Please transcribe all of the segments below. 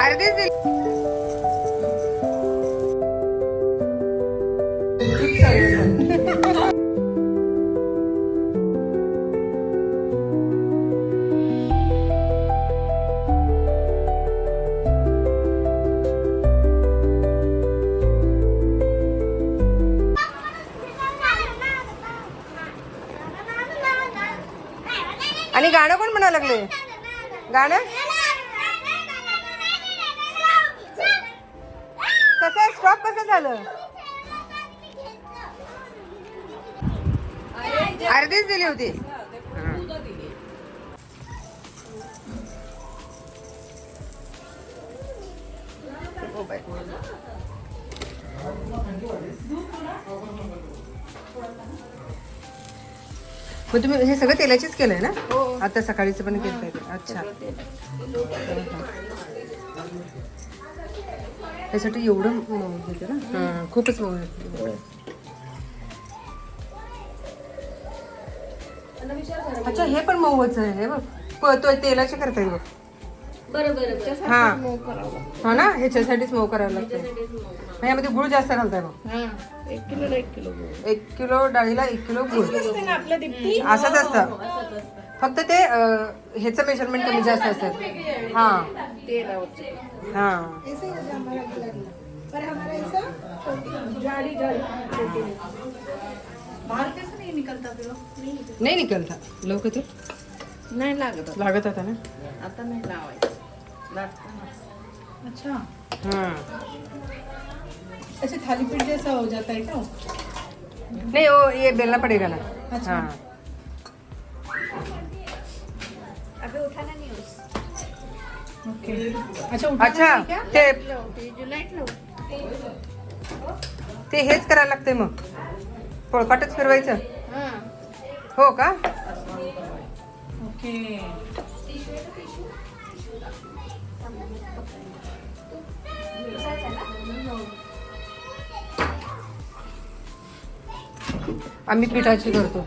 अर्धीच दिली आणि गाणं कोण म्हणा लागले गाणं? स्टॉप कसं झालं? अर्धीच दिली होती. हो. मग तुम्ही हे सगळं तेलाचीच केलंय ना? आता सकाळीच पण केलं अच्छा. त्यासाठी एवढं मऊ घेते ना हं, खूपच. अच्छा हे पण मऊच आहे. हे बघ. प- तो तेलाचे करता येईल बघ हा. हा ना? ह्याच्यासाठीच मऊ करावं लागतं. ह्यामध्ये गुळ जास्त घालताय बघ. एक किलो एक किलो एक किलो डाळीला एक किलो गुळ. आपलं दीप्ती? असंच असतं. फक्त ते ह्याचं मेजरमेंट कमी जास्त असेल हा. हा. जाडी जाडी बाहर कैसे नहीं निकलता फिर वो? नाही निकलता। लवकर ते? नाही लागत. लागत आता ना? आता नाही लावायचं लागतं अच्छा। हा। ऐसे थालीपीठ जैसा हो जाता है क्या नहीं वो ये बेलना पड़ेगा ना। अच्छा। हाँ। अभी उठाना अच्छा ते ते हेच करायला लागते मग. पोळपाटच फिरवायचं. हां. हो का? ओके. आम्ही पिठाची करतो.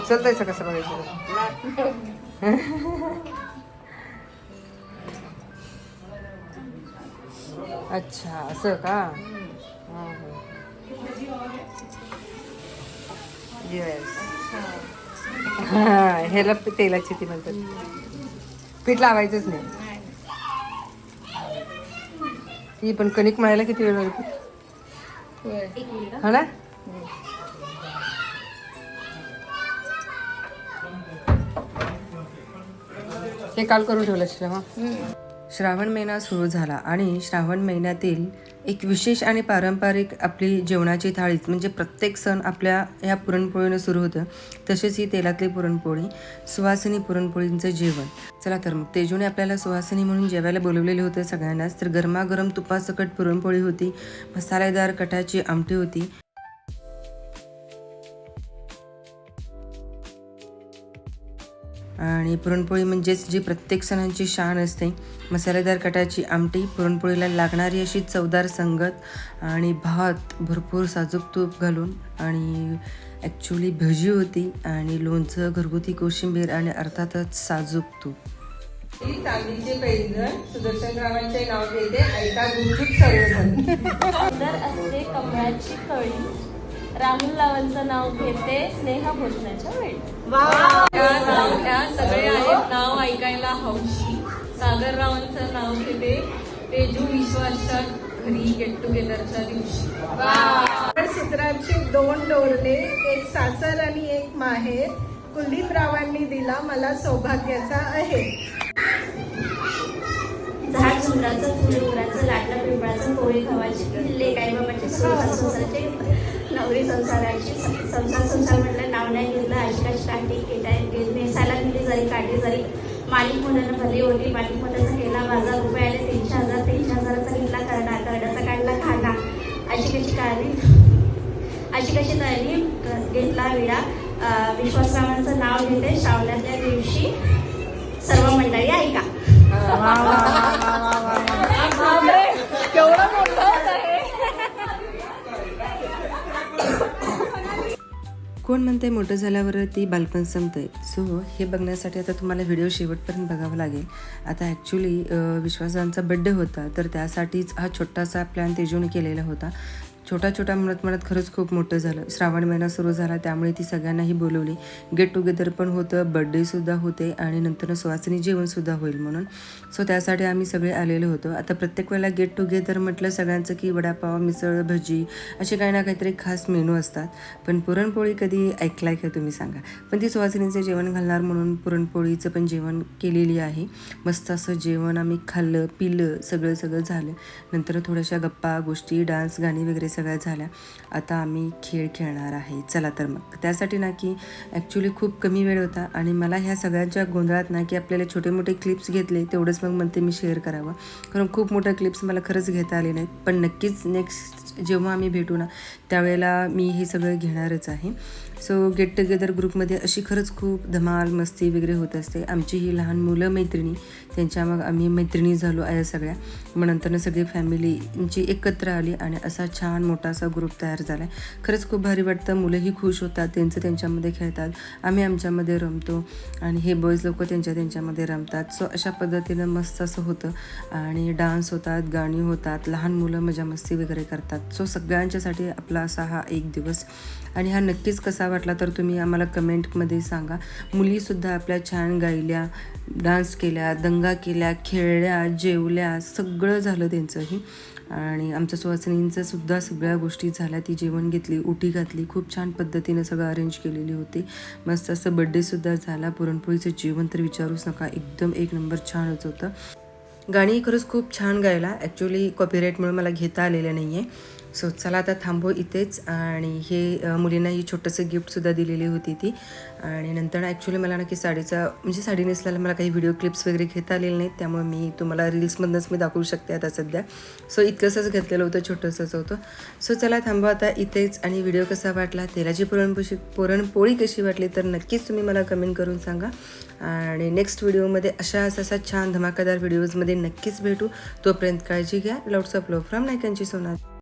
उचलतायचं कसं बघायचं अच्छा असं का? येस ह्याला तेलाची ती म्हणतात. पीठ लावायचंच नाही. ही पण कणिक मळायला किती वेळ लागतो हा ना? हे काल करून ठेवलं श्रावण? श्रावण महिना सुरू झाला आणि श्रावण महिन्यातील एक विशेष आणि पारंपरिक आपली जेवणाची थाळीच म्हणजे प्रत्येक सण आपल्या ह्या पुरणपोळीनं सुरू होतं. तसेच ही तेलातली पुरणपोळी सुवासिनी पुरणपोळींचं जेवण. चला तर मग तेजूने आपल्याला सुवासिनी म्हणून जेवायला बोलवलेले होते सगळ्यांनाच तर गरमागरम तुपासकट पुरणपोळी होती मसालेदार कटाची आमटी होती आणि पुरणपोळी म्हणजेच जी प्रत्येक सणांची शान असते मसालेदार कटाची आमटी पुरणपोळीला लागणारी अशी चवदार संगत आणि भात भरपूर साजूक तूप घालून आणि ॲक्च्युली भजी होती आणि लोणचं घरगुती कोशिंबीर आणि अर्थातच साजूक तूप. चांदीचे पैंजण सुदर्शन रावांचे नाव घेते ऐका गुपचूप सर्वजण. सुंदर असते कमळाची कळी. राहुल लावांचं नाव घेते स्नेहा भोजनाच्या वेळी. त्या सगळे आहेत नाव ऐकायला हौशी. सागर रावांचं नाव घेते तेजू विश्वासच्या घरी गेट टुगेदरच्या दिवशी. सूत्रांचे दोन डोरले एक सासर आणि एक माहेर. कुलदीप रावांनी दिला मला सौभाग्याचा आहे. झाड झुंबराचं फुले उराचं लाटलं पिंपळाचं पोळी खवाची किल्ले काय बाबाचे संसार संसाराचे नवरी संसाराची संसार संसार म्हटलं नाव नाही घेतलं आशिकाची काठी केटाय नेसायला दिली जरी काढली जरी मालिक मुलांना भरली होती मालिक मुलाचा केला माझा रुपये आले तीनशे हजार तीनशे हजाराचा घेतला करडा करड्याचा काढला खाना अशी कशी काढली अशी कशी त्यांनी घेतला विडा. विश्वासरावांचं नाव घेते श्रावणातल्या दिवशी सर्व मंडळी ऐका. कोण म्हणते मोठं झाल्यावर ती बालपण संपते? सो हे बघण्यासाठी आता तुम्हाला व्हिडिओ शेवटपर्यंत बघावं लागेल. आता ॲक्च्युली विश्वासांचा बड्डे होता तर त्यासाठीच हा छोटासा प्लॅन तेजून केलेला होता. छोटा छोटा म्हणत म्हणत खरंच खूप मोठं झालं. श्रावण महिना सुरू झाला त्यामुळे ती सगळ्यांनाही बोलवली. गेट टुगेदर पण होतं बड्डेसुद्धा होते आणि नंतर सुवासिनी जेवणसुद्धा होईल म्हणून. सो त्यासाठी आम्ही सगळे आलेलो होतो. आता प्रत्येक वेळेला गेट टुगेदर म्हटलं सगळ्यांचं की वडापाव मिसळ भजी असे काही ना काहीतरी खास मेनू असतात. पण पुरणपोळी कधी ऐकलाय का तुम्ही सांगा? पण ती सुवासिनीचं जेवण घालणार म्हणून पुरणपोळीचं पण जेवण केलेली आहे. मस्त असं जेवण आम्ही खाल्लं पिलं सगळं सगळं झालं. नंतर थोड्याशा गप्पा गोष्टी डान्स गाणी वगैरे सगळ्या झाल्या. आता आम्ही खेळ खेळणार आहे. चला तर मग. त्यासाठी ना की ॲक्च्युली खूप कमी वेळ होता आणि मला ह्या सगळ्यांच्या गोंधळात ना की आपल्याला छोटे मोठे क्लिप्स घेतले तेवढंच मग म्हणते मी शेअर करावं. कारण खूप मोठ्या क्लिप्स मला खरंच घेता आले नाहीत. पण नक्कीच नेक्स्ट जेव्हा आम्ही भेटू ना त्यावेळेला मी हे सगळं घेणारच आहे. सो गेट टुगेदर ग्रुपमध्ये अशी खरंच खूप धमाल मस्ती वगैरे होत असते. आमची ही लहान मुलं मैत्रिणी त्यांच्या मग आम्ही मैत्रिणी झालो आहे सगळ्या. मग नंतरनं सगळी फॅमिलीची एकत्र आली आणि असा छान मोठा असा ग्रुप तयार झाला आहे खरंच खूप भारी वाटतं. मुलंही खुश होतात त्यांचं त्यांच्यामध्ये खेळतात. आम्ही आमच्यामध्ये रमतो आणि हे बॉईज लोक त्यांच्या त्यांच्यामध्ये रमतात. सो अशा पद्धतीनं मस्त असं होतं. आणि डान्स होतात गाणी होतात. लहान मुलं मजा मस्ती वगैरे करतात. सो सगळ्यांच्यासाठी आपला असा हा एक दिवस आणि हा नक्कीच कसा वाटला तर तुम्ही आम्हाला कमेंटमध्ये सांगा. मुलीसुद्धा आपल्या छान गायल्या डान्स केल्या दंगा केल्या खेळल्या जेवल्या सगळं झालं त्यांचंही. आणि आमच्या सुवासिनींचं सुद्धा सगळ्या गोष्टी झाल्या. ती जेवण घेतली उटी घातली खूप छान पद्धतीनं सगळं अरेंज केलेली होती. मस्त असं बड्डेसुद्धा झाला. पुरणपोळीचं जेवण तर विचारूच नका. एकदम एक नंबर छानच होतं. गाणी खरंच खूप छान गायला. ॲक्च्युली कॉपीराईटमुळे मला घेता आलेलं नाही आहे सो चला आता थांबू इथेच. आणि हे मुलींना ही छोटंसं गिफ्टसुद्धा दिलेली होती ती. आणि नंतर ॲक्च्युली मला नक्की साडीचा म्हणजे साडी नेसल्याला मला काही व्हिडिओ क्लिप्स वगैरे घेता आलेले नाहीत. त्यामुळे मी तुम्हाला रील्समधनंच मी दाखवू शकते आता सध्या. सो इतकंसंच घेतलेलं होतं छोटंसंच होतं. सो चला थांबू आता इथेच. आणि व्हिडिओ कसा वाटला तेलाची पुरणपोशी पुरणपोळी कशी वाटली तर नक्कीच तुम्ही मला कमेंट करून सांगा. आणि नेक्स्ट व्हिडिओमध्ये अशा असा छान धमाकादार व्हिडिओजमध्ये नक्कीच भेटू. तोपर्यंत काळजी घ्या. लॉट्स ऑफ लव फ्रॉम नायकांची सोनार.